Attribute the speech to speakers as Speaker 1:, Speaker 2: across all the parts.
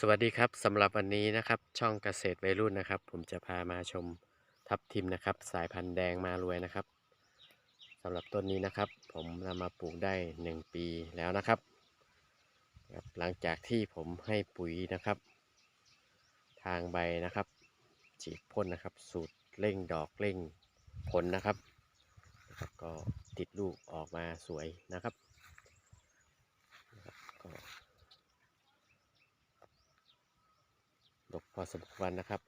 Speaker 1: สวัสดีครับสำหรับวันนี้นะครับ ช่องเกษตรวัยรุ่นนะครับ ผมจะพามาชมทับทิมนะครับ สายพันธุ์แดงมารวยนะครับสำหรับต้นนี้นะครับ ผมนำมาปลูกได้ 1 ปีแล้วนะครับ หลังจากที่ผมให้ปุ๋ยนะครับ ทางใบนะครับฉีดพ่นนะครับ สูตรเร่งดอกเร่งผลนะครับ ก็ติดลูกออกมาสวยนะครับ กพอสมควรนะครับ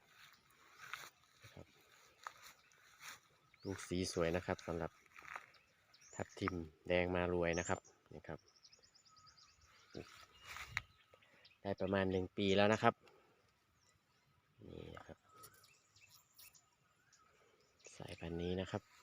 Speaker 1: ลูกสีสวยนะครับสำหรับทับทิมแดงมารวยนะครับนี่ครับ ได้ประมาณหนึ่งปีแล้วนะครับนี่นะครับ สายพันธุ์นี้นะครับ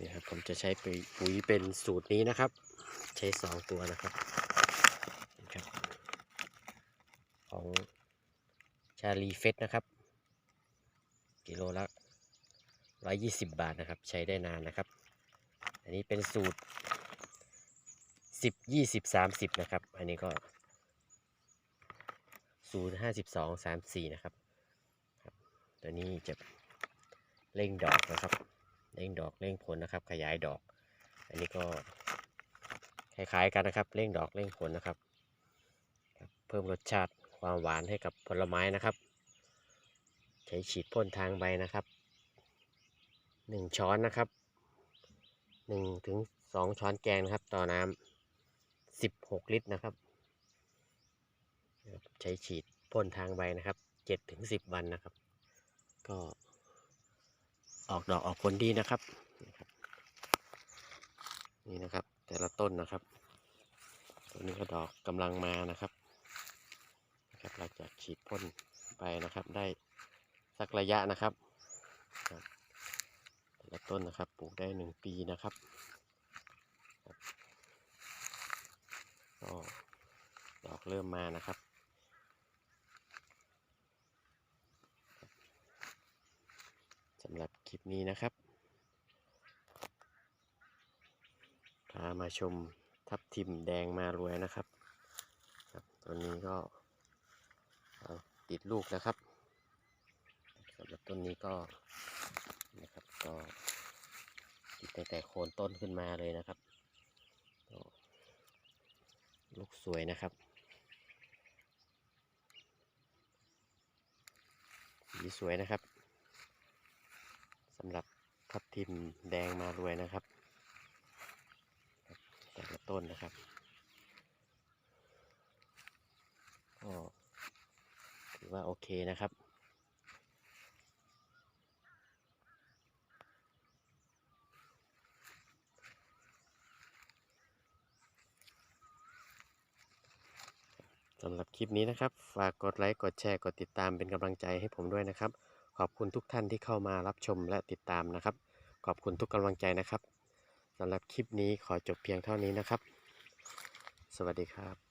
Speaker 1: นี่ครับผมจะใช้ปุ๋ยปุ๋ยเป็นสูตรนี้นะครับ ใช้สองตัวนะครับนี่ครับ ของชาลีเฟสนะครับ กิโลละร้อยยี่สิบบาทนะครับ ใช้ได้นานนะครับ อันนี้เป็นสูตรสิบยี่สิบสามสิบนะครับ อันนี้ก็สูตรห้าสิบสองสามสี่นะครับครับ ตัวนี้จะเร่งดอกนะครับ เร่งดอกเร่งผลนะครับ ขยายดอก อันนี้ก็คล้ายๆกันนะครับเร่งดอกเร่งผลนะครับครับเพิ่มรสชาติความหวานให้กับผลไม้นะครับ ใช้ฉีดพ่นทางใบนะครับหนึ่งช้อนนะครับหนึ่งถึงสองช้อนแกงนะครับ ต่อน้ำสิบหกลิตรนะครับ ใช้ฉีดพ่นทางใบนะครับเจ็ดถึงสิบวันนะครับ ก็ ออกดอกออกผลดีนะครับ นี่นะครับ แต่ละต้นนะครับ ตัวนี้ก็ดอกกำลังมานะครับนะครับหลังจากฉีดพ่นไปนะครับ ได้สักระยะนะครับแต่ละต้นนะครับ ปลูกได้หนึ่งปีนะครับก็ดอกเริ่มมานะครับำหรับคลิปนี้นะครับพามาชมทับทิมแดงมารวยนะครับครับตัวนี้ก็ติดลูกนะครับสำหรับต้นนี้ก็นะครับก็ติดตั้งแต่โคนต้นขึ้นมาเลยนะครับลูกสวยนะครับสีสวยนะครับำหรับทับทิมแดงมารวยนะครับครับ แต่ละต้นนะครับก็ถือว่าโอเคนะครับสำหรับคลิปนี้นะครับ ฝากกดไลค์ กดแชร์ กดติดตามเป็นกำลังใจให้ผมด้วยนะครับ ขอบคุณทุกท่านที่เข้ามารับชมและติดตามนะครับ ขอบคุณทุกกำลังใจนะครับสำหรับคลิปนี้ขอจบเพียงเท่านี้นะครับ สวัสดีครับ